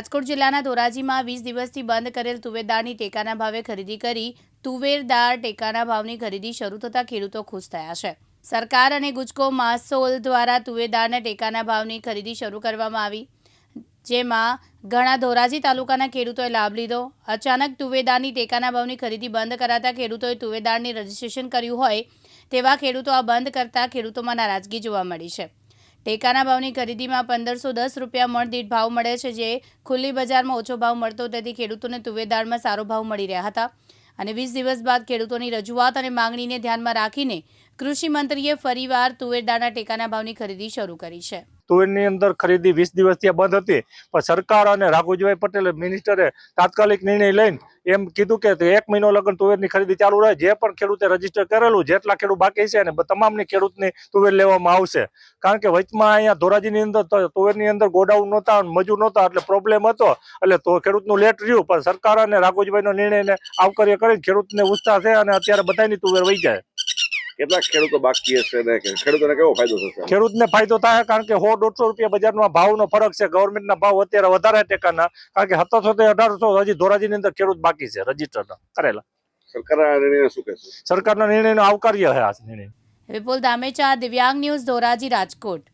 રાજકોટ જિલ્લાના ધોરાજીમાં વીસ દિવસથી બંધ કરેલ તુવેરદાળની ટેકાના ભાવે ખરીદી કરી તુવેરદાળ ટેકાના ભાવની ખરીદી શરૂ થતાં ખેડૂતો ખુશ થયા છે. સરકાર અને ગુજકો માસોલ દ્વારા તુવેરદાળના ટેકાના ભાવની ખરીદી શરૂ કરવામાં આવી. જેમાં ઘણા ધોરાજી તાલુકાના ખેડૂતોએ લાભ લીધો. અચાનક તુવેરદાળની ટેકાના ભાવની ખરીદી બંધ કરાતા ખેડૂતોએ તુવેરદાળની રજીસ્ટ્રેશન કર્યું હોય તેવા ખેડૂતો આ બંધ કરતા ખેડૂતોમાં નારાજગી જોવા મળી છે. ટેકાના ભાવની ખરીદીમાં પંદરસો દસ રૂપિયા મણ દીઠ ભાવ મળે છે જે ખુલ્લી બજારમાં ઓછો ભાવ મળતો તેથી ખેડૂતોને તુવેરદાળમાં સારો ભાવ મળી રહ્યા હતા. અને વીસ દિવસ બાદ ખેડૂતોની રજૂઆત અને માંગણીને ધ્યાનમાં રાખીને કૃષિ મંત્રીએ ફરીવાર તુવેરદાળના ટેકાના ભાવની ખરીદી શરૂ કરી છે. તુવેરની અંદર ખરીદી વીસ દિવસથી બંધ હતી. પણ સરકાર અને રાઘુજીભાઈ પટેલ મિનિસ્ટરે તાત્કાલિક નિર્ણય લઈને એમ કીધું કે એક મહિનો લગન તુવેરની ખરીદી ચાલુ રહે. જે પણ ખેડૂતે રજિસ્ટર કરેલું, જેટલા ખેડૂત બાકી છે અને તમામની ખેડૂતની તુવેર લેવામાં આવશે. કારણ કે વચમાં અહીંયા ધોરાજીની અંદર તુવેરની અંદર ગોડાઉન નહોતા મજૂર નહોતા, એટલે પ્રોબ્લેમ હતો. એટલે તો ખેડૂતનું લેટ રહ્યું, પણ સરકાર અને રાઘુજીભાઈનો નિર્ણયને આવકાર્ય કરીને ખેડૂતને ઉત્સાહ છે અને અત્યારે બધાની તુવેર વહી જાય. કેટલાક ખેડૂતો બાકી હશે ને ખેડૂતોને કેવો ફાયદો થશે? ખેડૂતને ફાયદો થાય કારણ કે સો દોઢસો રૂપિયા બજારમાં ભાવનો ફરક છે. ગવર્મેન્ટના ભાવ અત્યારે વધારે ટેકાના કારણ કે સત્તરસો થી અઢારસો હજી ધોરાજીની અંદર ખેડૂત બાકી છે રજિસ્ટર કરેલા. સરકારના નિર્ણય શું કહેશે? સરકારના નિર્ણયનો આવકાર્ય છે આ નિર્ણય. વિપુલ દામેચા દિવ્યાંગ ન્યૂઝ ધોરાજી રાજકોટ.